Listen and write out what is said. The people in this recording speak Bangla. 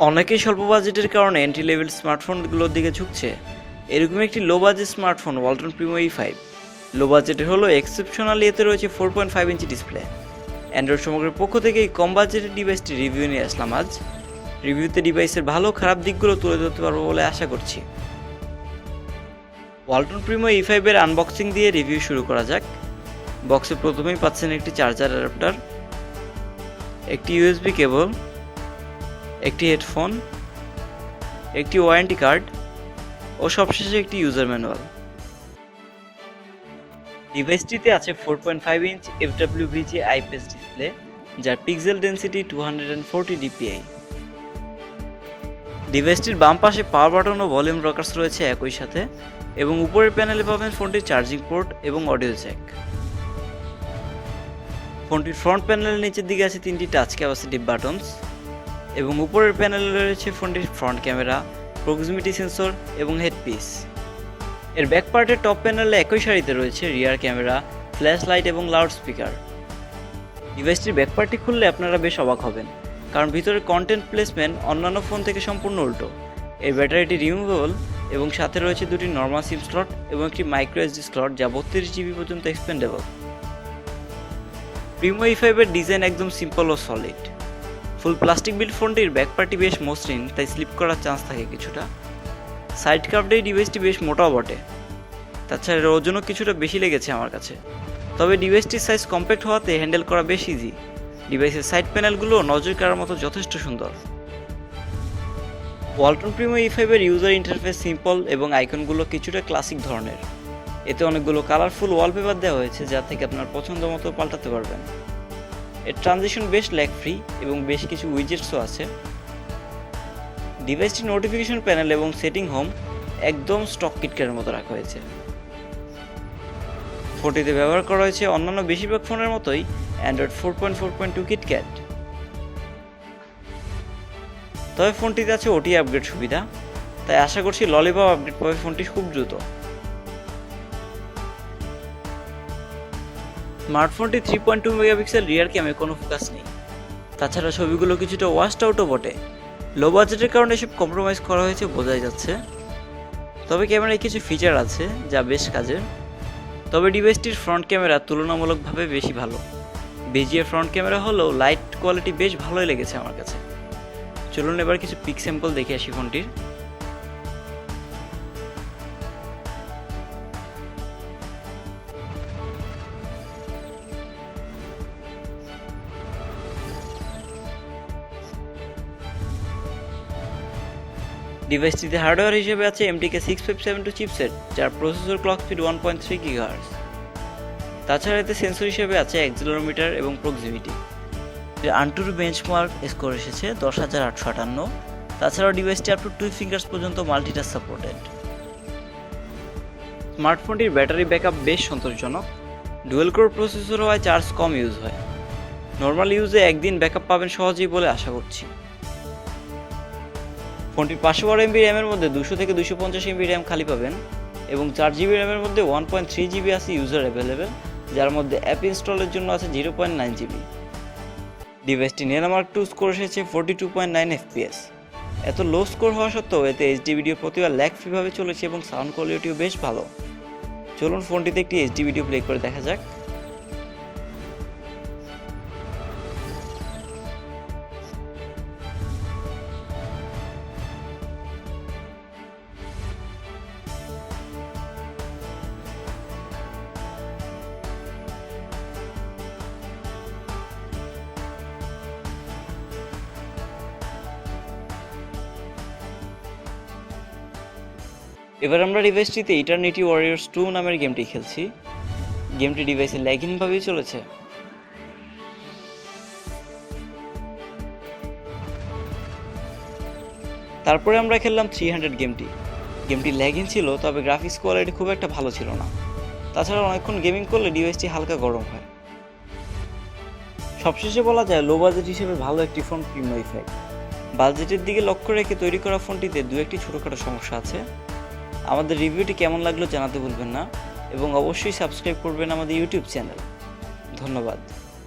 অনেকেই স্বল্প বাজেটের কারণে এন্ট্রি লেভেল স্মার্টফোনগুলোর দিকে ঝুঁকছে। এরকম একটি low budget smartphone Walton Primo E five low বাজেটের হলো এক্সেপশনালি এতে রয়েছে four point five inch display android সমগ্রের পক্ষ থেকে এই কম বাজেটের ডিভাইসটি রিভিউ নিয়ে আসলাম আজ। রিভিউতে ডিভাইসের ভালো, খারাপ দিকগুলো তুলে ধরতে পারব বলে আশা করছি। ওয়ালটন প্রিমো ই ফাইভের আনবক্সিং দিয়ে রিভিউ শুরু করা যাক। বক্সে প্রথমেই পাচ্ছেন একটি চার্জার অ্যাডাপ্টার একটি ইউএসবি কেবল একটি হেডফোন একটি ওয়ারেন্টি কার্ড ও সবশেষে একটি ইউজার ম্যানুয়াল ডিভাইসটিতে আছে four point five inch F W VGA IPS display যার pixel density two hundred and forty DPI ডিভাইসটির বাম পাশে পাওয়ার বাটন ও ভলিউম রকার্স রয়েছে একই সাথে এবং উপরের প্যানেলে পাবেন ফোনটির চার্জিং পোর্ট এবং অডিও জ্যাক ফোনটির ফ্রন্ট প্যানেলের নিচের দিকে আছে তিনটি টাচ ক্যাপাসিটিভ বাটনস এবং উপরের প্যানেলে রয়েছে ফোনটির ফ্রন্ট ক্যামেরা প্রক্সিমিটি সেন্সর এবং হেডপিস এর ব্যাক পার্টের টপ প্যানেলে একই সারিতে রয়েছে রিয়ার ক্যামেরা ফ্ল্যাশ লাইট এবং লাউড স্পিকার ডিভাইসটির ব্যাক পার্টটি খুললে আপনারা বেশ অবাক হবেন, কারণ ভিতরে কন্টেন্ট প্লেসমেন্ট অন্যান্য ফোন থেকে সম্পূর্ণ উল্টো। এর ব্যাটারিটি রিমুভেবল এবং সাথে রয়েছে দুটি নর্মাল সিম স্লট এবং একটি মাইক্রো এসডি স্লট যা বত্রিশ জিবি পর্যন্ত এক্সপেন্ডেবল প্রিমো ই ফাইভের ডিজাইন একদম সিম্পল ও সলিড ফুল প্লাস্টিক বিল্ড ফোনটির ব্যাক পার্টি বেশ মসৃণ, তাই স্লিপ করার চান্স থাকে কিছুটা। সাইড কার্ভে এই ডিভাইসটি বেশ মোটাও বটে। তাছাড়া এর ওজনও কিছুটা বেশি লেগেছে আমার কাছে। তবে ডিভাইসটির সাইজ কম্প্যাক্ট হওয়াতে হ্যান্ডেল করা বেশ ইজি ডিভাইসের সাইড প্যানেলগুলো নজর কাড়ার মতো যথেষ্ট সুন্দর। ওয়ালটন প্রিমো ই ফাইভের ইউজার ইন্টারফেস সিম্পল এবং আইকনগুলো কিছুটা ক্লাসিক ধরনের। এতে অনেকগুলো কালারফুল ওয়ালপেপার দেওয়া হয়েছে, যা থেকে আপনার পছন্দ মতো পাল্টাতে পারবেন। এর ট্রানজিশন বেশ ল্যাগ ফ্রি এবং বেশ কিছু উইজেটসও আছে। ডিভাইসটি নোটিফিকেশন প্যানেল এবং সেটিং হোম একদম স্টক কিটকের মতো রাখা হয়েছে। ফোনটিতে ব্যবহার করা হয়েছে অন্যান্য বেশিরভাগ ফোনের মতোই android four point four point two KitKat তবে ফোনটিতে আছে ওটি আপগ্রেড সুবিধা, তাই আশা করছি ললিপপ আপগ্রেড পাবে ফোনটি খুব দ্রুত। স্মার্টফোনটি three point two megapixel rear camera কোনো ফোকাস নেই। তাছাড়া ছবিগুলো কিছুটা ওয়াস্ট আউটও বটে। লো বাজেটের কারণে এসব কম্প্রোমাইজ করা হয়েছে বোঝাই যাচ্ছে। তবে ক্যামেরায় কিছু ফিচার আছে যা বেশ কাজের। তবে ডিভাইসটির ফ্রন্ট ক্যামেরা তুলনামূলকভাবে বেশি ভালো। বেজিয়ের ফ্রন্ট ক্যামেরা হলেও লাইট কোয়ালিটি বেশ ভালোই লেগেছে আমার কাছে। চলুন এবার কিছু পিক স্যাম্পল দেখে আসি ফোনটির। ডিভাইসটিতে হার্ডওয়্যার হিসেবে আছে MTK six five seven two chipset যার processor clock speed one point three gigahertz তাছাড়া এতে সেন্সর হিসেবে আছে অ্যাক্সিলোমিটার এবং প্রক্সিমিটি। আন্টুর বেঞ্চমার্ক স্কোর এসেছে দশ হাজার আটশো আটান্ন। তাছাড়াও ডিভাইসটি আপ টু টু ফিঙ্গার্স পর্যন্ত মাল্টিটাচ সাপোর্টেড স্মার্টফোনটির ব্যাটারি ব্যাকআপ বেশ সন্তোষজনক। ডুয়েল কোর প্রসেসর হওয়ায় চার্জ কম ইউজ হয়। নর্মাল ইউজে একদিন ব্যাকআপ পাবেন সহজেই বলে আশা করছি। ফোনটির পাঁচশো বারো এমবি র্যামের মধ্যে দুশো থেকে দুশো পঞ্চাশ এমবি র্যাম খালি পাবেন এবং চার জিবি র্যামের মধ্যে ওয়ান পয়েন্ট থ্রি জিবি আছে ইউজার অ্যাভেলেবেল যার মধ্যে অ্যাপ ইনস্টলের জন্য আছে জিরো পয়েন্ট নাইন জিবি। ডিভাইসটি নেনামার্ক টু স্কোর এসেছে forty two point nine FPS এত লো স্কোর হওয়া সত্ত্বেও এতে এইচডি ভিডিও প্রতিবার ল্যাগ ফ্রিভাবে চলেছে এবং সাউন্ড কোয়ালিটিও বেশ ভালো। চলুন ফোনটিতে একটি এইচডি ভিডিও প্লে করে দেখা যাক। এবার আমরা ডিভাইসটিতে ইটার্নিটি ওয়ারিয়ার্স টু নামের গেমটি খেলছি। গেমটি ডিভাইসে ল্যাগিনভাবেই চলেছে। তারপরে আমরা খেললাম থ্রি হান্ড্রেড গেমটি গেমটি ল্যাগিন ছিল, তবে গ্রাফিক্স কোয়ালিটি খুব একটা ভালো ছিল না। তাছাড়া অনেকক্ষণ গেমিং করলে ডিভাইসটি হালকা গরম হয়। সবশেষে বলা যায় লো বাজেট হিসেবে ভালো একটি ফোন প্রিমো ইফেক্ট বাজেটের দিকে লক্ষ্য রেখে তৈরি করা ফোনটিতে দু একটি ছোটোখাটো সমস্যা আছে। আমাদের রিভিউটি কেমন লাগল জানাতে ভুলবেন না, এবং অবশ্যই সাবস্ক্রাইব করবেন আমাদের ইউটিউব চ্যানেল। ধন্যবাদ।